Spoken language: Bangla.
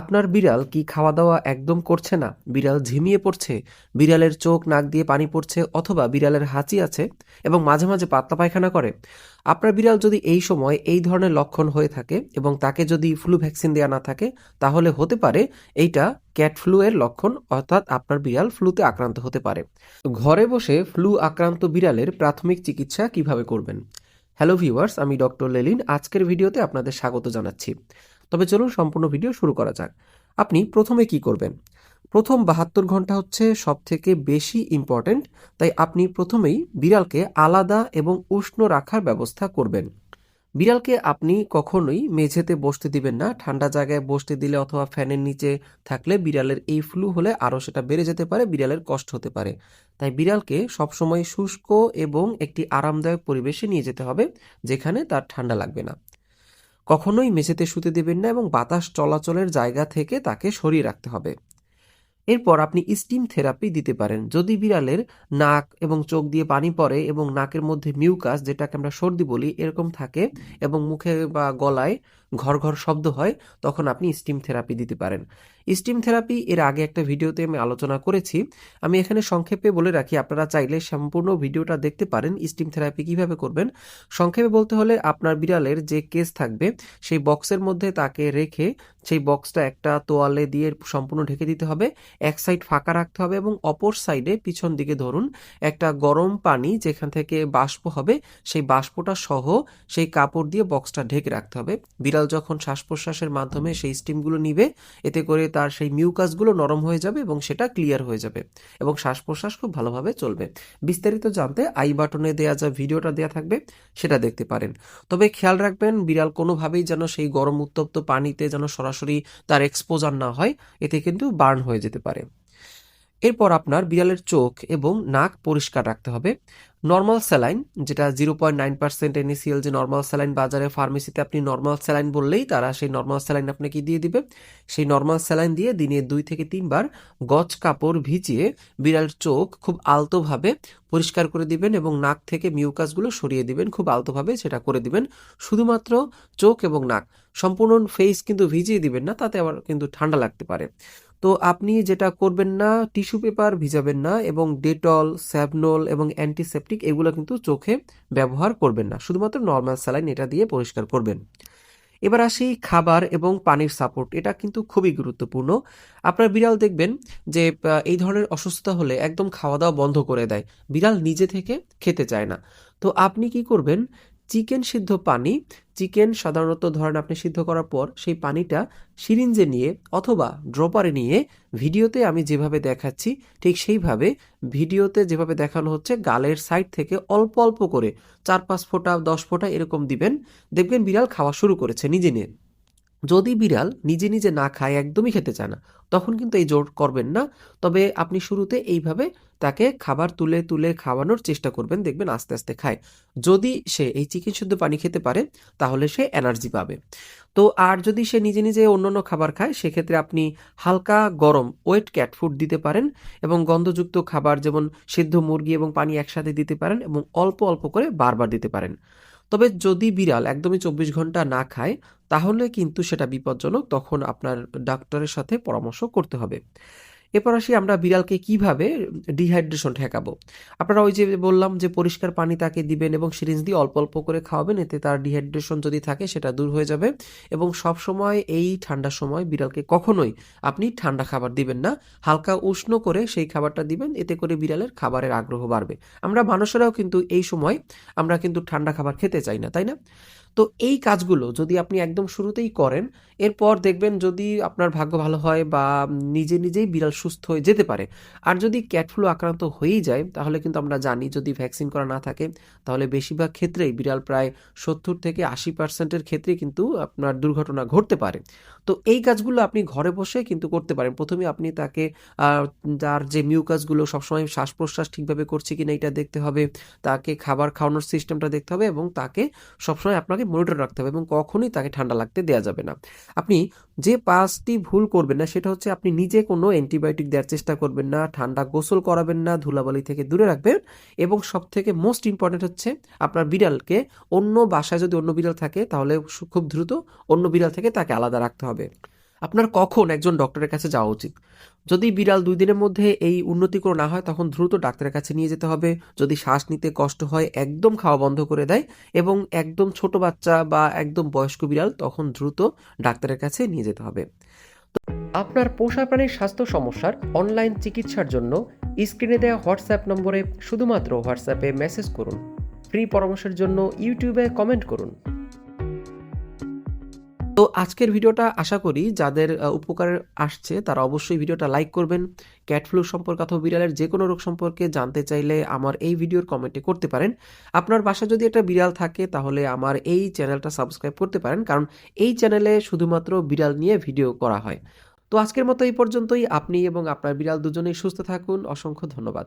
আপনার বিড়াল কি খাওয়া দাওয়া একদম করছে না? বিড়াল ঝিমিয়ে পড়ছে? বিড়ালের চোখ, নাক দিয়ে পানি পড়ছে অথবা বিড়ালের হাঁচি আছে এবং মাঝে মাঝে পাতলা পায়খানা করে? আপনার বিড়াল যদি এই সময় এই ধরনের লক্ষণ হয়ে থাকে এবং তাকে যদি ফ্লু ভ্যাকসিন দেওয়া না থাকে, তাহলে হতে পারে এইটা ক্যাট ফ্লু এর লক্ষণ, অর্থাৎ আপনার বিড়াল ফ্লুতে আক্রান্ত হতে পারে। ঘরে বসে ফ্লু আক্রান্ত বিড়ালের প্রাথমিক চিকিৎসা কীভাবে করবেন? হ্যালো ভিউয়ার্স, আমি ডক্টর লেলিন। আজকের ভিডিওতে আপনাদের স্বাগত জানাচ্ছি। তবে চলুন সম্পূর্ণ ভিডিও শুরু করা যাক। আপনি প্রথমে কি করবেন? প্রথম বাহাত্তর ঘণ্টা হচ্ছে সব থেকে বেশি ইম্পর্ট্যান্ট তাই আপনি প্রথমেই বিড়ালকে আলাদা এবং উষ্ণ রাখার ব্যবস্থা করবেন। বিড়ালকে আপনি কখনোই মেঝেতে বসতে দিবেন না, ঠান্ডা জায়গায় বসতে দিলে অথবা ফ্যানের নিচে থাকলে বিড়ালের এই ফ্লু হলে আরও সেটা বেড়ে যেতে পারে, বিড়ালের কষ্ট হতে পারে। তাই বিড়ালকে সবসময় শুষ্ক এবং একটি আরামদায়ক পরিবেশে নিয়ে যেতে হবে, যেখানে তার ঠান্ডা লাগবে না। কখনোই মেঝেতে শুতে দেবেন না এবং বাতাস চলাচলের জায়গা থেকে তাকে সরিয়ে রাখতে হবে। এরপর আপনি স্টিম থেরাপি দিতে পারেন। যদি বিড়ালের নাক এবং চোখ দিয়ে পানি পড়ে এবং নাকের মধ্যে মিউকাস, যেটাকে আমরা সর্দি বলি, এরকম থাকে এবং মুখে বা গলায় ঘর ঘর শব্দ হয়, তখন আপনি স্টিম থেরাপি দিতে পারেন। স্টিম থেরাপি এর আগে একটা ভিডিওতে আমি আলোচনা করেছি। আমি এখানে সংক্ষেপে বলে রাখি, আপনারা চাইলে সম্পূর্ণ ভিডিওটা দেখতে পারেন স্টিম থেরাপি কীভাবে করবেন। সংক্ষেপে বলতে হলে আপনার বিড়ালের যে কেস থাকবে, সেই বক্সের মধ্যে তাকে রেখে সেই বক্সটা একটা তোয়ালে দিয়ে সম্পূর্ণ ঢেকে দিতে হবে। এক সাইড ফাঁকা রাখতে হবে এবং অপর সাইডে পিছন দিকে ধরুন, একটা গরম পানি যেখান থেকে বাষ্প হবে, সেই বাষ্পটা সহ সেই কাপড় দিয়ে বক্সটা ঢেকে রাখতে হবে। বিড়াল যখন শ্বাস প্রশ্বাসের মাধ্যমে সেই স্টিমগুলো নিবে, এতে করে তার সেই মিউকাসগুলো নরম হয়ে যাবে এবং সেটা ক্লিয়ার হয়ে যাবে এবং শ্বাস প্রশ্বাস খুব ভালোভাবে চলবে। বিস্তারিত জানতে আই বাটনে দেওয়া যা ভিডিওটা দেওয়া থাকবে, সেটা দেখতে পারেন। তবে খেয়াল রাখবেন, বিড়াল কোনোভাবেই যেন সেই গরম উত্তপ্ত পানিতে যেন সরাসরি তার এক্সপোজার না হয়, এতে কিন্তু বার্ন হয়ে যেতে পারে। এরপর আপনার বিড়ালের চোখ এবং নাক পরিষ্কার রাখতে হবে। নর্মাল স্যালাইন যেটা zero point nine percent NaCl যে নর্মাল স্যালাইন বাজারে ফার্মেসিতে আপনি নর্মাল স্যালাইন বললেই তারা সেই নর্মাল স্যালাইন আপনাকে দিয়ে দিবে। সেই নর্মাল স্যালাইন দিয়ে দিনে দুই থেকে তিনবার গজ কাপড় ভিজিয়ে বিড়াল চোখ খুব আলতোভাবে পরিষ্কার করে দিবেন এবং নাক থেকে মিউকাসগুলো সরিয়ে দিবেন, খুব আলতোভাবে সেটা করে দিবেন। শুধুমাত্র চোখ এবং নাক, সম্পূর্ণ ফেস কিন্তু ভিজিয়ে দিবেন না, তাতে আবার কিন্তু ঠান্ডা লাগতে পারে। তো আপনি যেটা করবেন না, টিস্যু পেপার ভিজাবেন না এবং ডেটল, স্যাবনল এবং অ্যান্টিসেপটিক এগুলো কিন্তু চোখে ব্যবহার করবেন না। শুধুমাত্র নর্মাল স্যালাইন এটা দিয়ে পরিষ্কার করবেন। এবার আসি খাবার এবং পানির সাপোর্ট, এটা কিন্তু খুবই গুরুত্বপূর্ণ। আপনার বিড়াল দেখবেন যে এই ধরনের অসুস্থতা হলে একদম খাওয়া দাওয়া বন্ধ করে দেয়। বিড়াল নিজে থেকে খেতে চায় না। তো আপনি কি করবেন চিকেন সিদ্ধ পানি, চিকেন সাধারণত ধরেন আপনি সিদ্ধ করার পর সেই পানিটা সিরিঞ্জে নিয়ে অথবা ড্রপারে নিয়ে ভিডিওতে আমি যেভাবে দেখাচ্ছি, ঠিক সেইভাবে ভিডিওতে যেভাবে দেখানো হচ্ছে, গালের সাইড থেকে অল্প অল্প করে চার পাঁচ ফোঁটা, দশ ফোঁটা এরকম দিবেন। দেখবেন বিড়াল খাওয়া শুরু করেছে নিজে নিয়ে। যদি বিড়াল নিজে নিজে না খায়, একদমই খেতে চায় না, তখন কিন্তু এই জোর করবেন না। তবে আপনি শুরুতে এইভাবে তাকে খাবার তুলে তুলে খাওয়ানোর চেষ্টা করবেন, দেখবেন আস্তে আস্তে খায়। যদি সে এই চিকেন শুদ্ধ পানি খেতে পারে, তাহলে সে এনার্জি পাবে। তো আর যদি সে নিজে নিজে অন্যান্য খাবার খায়, সেক্ষেত্রে আপনি হালকা গরম ওয়েট ক্যাট ফুড দিতে পারেন এবং গন্ধযুক্ত খাবার যেমন সিদ্ধ মুরগি এবং পানি একসাথে দিতে পারেন এবং অল্প অল্প করে বারবার দিতে পারেন। তবে যদি বিড়াল একদমই চব্বিশ ঘণ্টা না খায় তাহলে কিন্তু সেটা বিপজ্জনক। তখন আপনার ডাক্তারের সাথে পরামর্শ করতে হবে। এরপর আসি আমরা বিড়ালকে কীভাবে ডিহাইড্রেশন ঠেকাবো। আপনারা ওই যে বললাম যে পরিষ্কার পানি তাকে দিবেন এবং সিরিঞ্জ দিয়ে অল্প অল্প করে খাওয়াবেন, এতে তার ডিহাইড্রেশন যদি থাকে সেটা দূর হয়ে যাবে এবং সব সময় এই ঠান্ডার সময় বিড়ালকে কখনোই আপনি ঠান্ডা খাবার দিবেন না। হালকা উষ্ণ করে সেই খাবারটা দিবেন, এতে করে বিড়ালের খাবারের আগ্রহ বাড়বে। আমরা মানুষেরাও কিন্তু এই সময় আমরা কিন্তু ঠান্ডা খাবার খেতে চাই না, তাই না? তো এই কাজগুলো যদি আপনি একদম শুরুতেই করেন, এরপর দেখবেন যদি আপনার ভাগ্য ভালো হয় বা নিজে নিজেই বিড়াল সুস্থ হয়ে যেতে পারে। আর যদি ক্যাট ফ্লু আক্রান্ত হয়েই যায়, তাহলে কিন্তু আমরা জানি যদি ভ্যাকসিন করা না থাকে, তাহলে বেশিরভাগ ক্ষেত্রেই বিড়াল প্রায় সত্তর থেকে আশি পার্সেন্টের ক্ষেত্রে কিন্তু আপনার দুর্ঘটনা ঘটতে পারে। তো এই কাজগুলো আপনি ঘরে বসে কিন্তু করতে পারেন। প্রথমে আপনি তাকে যার যে মিউকাসগুলো সবসময় শ্বাস প্রশ্বাস ঠিকভাবে করছে কিনা এটা দেখতে হবে, তাকে খাবার খাওয়ানোর সিস্টেমটা দেখতে হবে এবং তাকে সবসময় আপনাকে মনিটর রাখতে হবে এবং কখনোই তাকে ঠান্ডা লাগতে দেওয়া যাবে না। আপনি যে পাঁচটি ভুল করবেন না, সেটা হচ্ছে আপনি নিজে কোনো অ্যান্টিবায়োটিক দেওয়ার চেষ্টা করবেন না, ঠান্ডা গোসল করাবেন না, ধুলাবালি থেকে দূরে রাখবেন এবং সব থেকে মোস্ট ইম্পর্টেন্ট হচ্ছে আপনার বিড়ালকে অন্য বাসায় যদি অন্য বিড়াল থাকে তাহলে খুব দ্রুত অন্য বিড়াল থেকে তাকে আলাদা রাখতে হবে। আপনার কখন একজন ডক্টরের কাছে যাওয়া উচিত? যদি বিড়াল দুই দিনের মধ্যে এই উন্নতিকর না হয়, তখন দ্রুত ডাক্তারের কাছে নিয়ে যেতে হবে। যদি শ্বাস নিতে কষ্ট হয়, একদম খাওয়া বন্ধ করে দেয় এবং একদম ছোট বাচ্চা বা একদম বয়স্ক বিড়াল, তখন দ্রুত ডাক্তারের কাছে নিয়ে যেতে হবে। আপনার পোষা প্রাণীর স্বাস্থ্য সমস্যার অনলাইন চিকিৎসার জন্য স্ক্রিনে দেওয়া হোয়াটসঅ্যাপ নম্বরে শুধুমাত্র হোয়াটসঅ্যাপে মেসেজ করুন। ফ্রি পরামর্শের জন্য ইউটিউবে কমেন্ট করুন। তো আজকের ভিডিওটা আশা করি যাদের উপকার আসছে তারা অবশ্যই ভিডিওটা লাইক করবেন। ক্যাট ফ্লু সম্পর্কে অথবা বিড়ালের যে কোনো রোগ সম্পর্কে জানতে চাইলে আমার এই ভিডিওর কমেন্টে করতে পারেন। আপনার বাসা যদি একটা বিড়াল থাকে তাহলে আমার এই চ্যানেলটা সাবস্ক্রাইব করতে পারেন, কারণ এই চ্যানেলে শুধুমাত্র বিড়াল নিয়ে ভিডিও করা হয়। তো আজকের মতো এই পর্যন্তই। আপনি এবং আপনার বিড়াল দুজনেই সুস্থ থাকুন। অসংখ্য ধন্যবাদ।